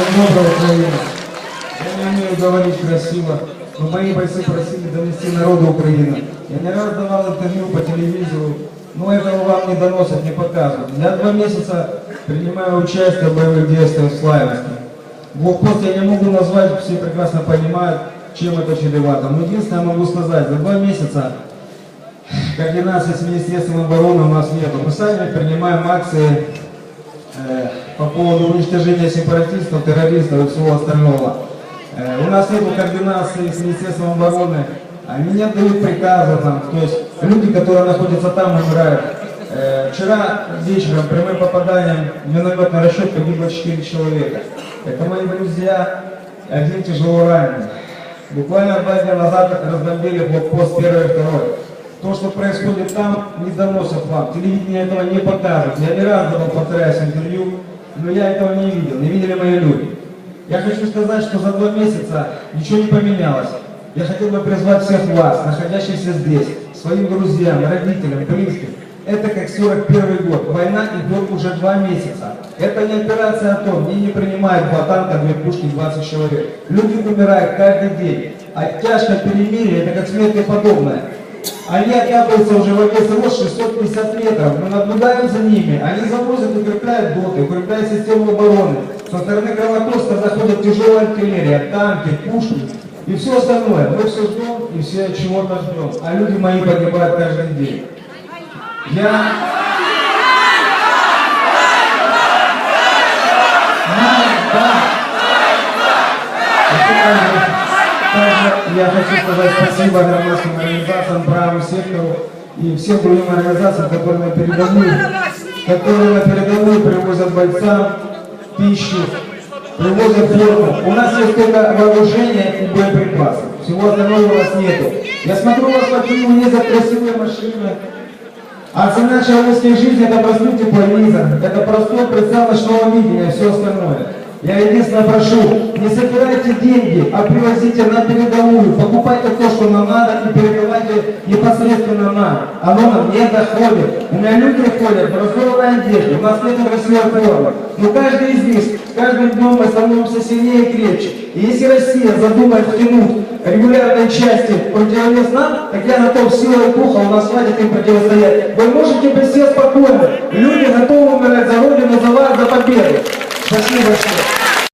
Доброго, Украина. Я не умею говорить красиво, но мои бойцы просили донести народу Украины. Я не раз давал интервью по телевизору, но этого вам не доносят, не показывают. Я два месяца принимаю участие в боевых действиях в Славянске. Блокпост я не могу назвать, все прекрасно понимают, чем это чревато. Но единственное могу сказать, за два месяца координации с Министерством обороны у нас нету. Мы сами принимаем акции по поводу уничтожения сепаратистов, террористов и всего остального. Э, у нас нет координации с Министерством обороны, они не отдают приказы там, то есть люди, которые находятся там, умирают. Э, вчера вечером прямым попаданием в минометный расчет погибло 4 человека. Это мои друзья, один тяжело раненый. Буквально два дня назад разбомбили блокпост первый и второй. То, что происходит там, не доносят вам. Телевидение этого не покажет. Я не раз давал, повторяюсь, интервью, но я этого не видел, не видели мои люди. Я хочу сказать, что за два месяца ничего не поменялось. Я хотел бы призвать всех вас, находящихся здесь, своим друзьям, родителям, близким. Это как 41 год. Война идет уже два месяца. Это не операция АТО. Мне не принимают два танка, две пушки, 20 человек. Люди умирают каждый день. А тяжкое перемирие, это как смерти подобное. Они оказываются уже во весь рост 650 метров. Мы наблюдаем за ними. Они завозят, укрепляют доты, укрепляют систему обороны. Со стороны Краматорска заходит тяжелая артиллерия, танки, пушки и все остальное. Мы все ждем и все чего-то ждем. А люди мои погибают каждый день. Я... Да. И также- я хочу сказать спасибо громадским организациям, правому сектору и всем другим организациям, которые на передовую, которые на передовую привозят бойцам пищу, привозят форму. У нас есть только вооружение и боеприпасы. Всего остального у нас нету. Я смотрю, у вас по Киеву ездят красивые машины, а цена человеческой жизни это простой тепловизор, это простой прицел ночного видения все остальное. Я единственное прошу, не собирайте деньги, а привозите на передовую, покупайте то, что нам надо и передавайте непосредственно нам. Оно нам не доходит. У меня люди ходят в разорванной одежде, у нас нет формы. Но каждый из них, с каждым днем мы становимся сильнее и крепче. И если Россия задумает втянуть регулярные части противовес нам, я на то силой духа у нас хватит им противостоять. Вы можете быть все спокойны. Люди готовы умирать за Родину, за вас, за победу. Спасибо большое.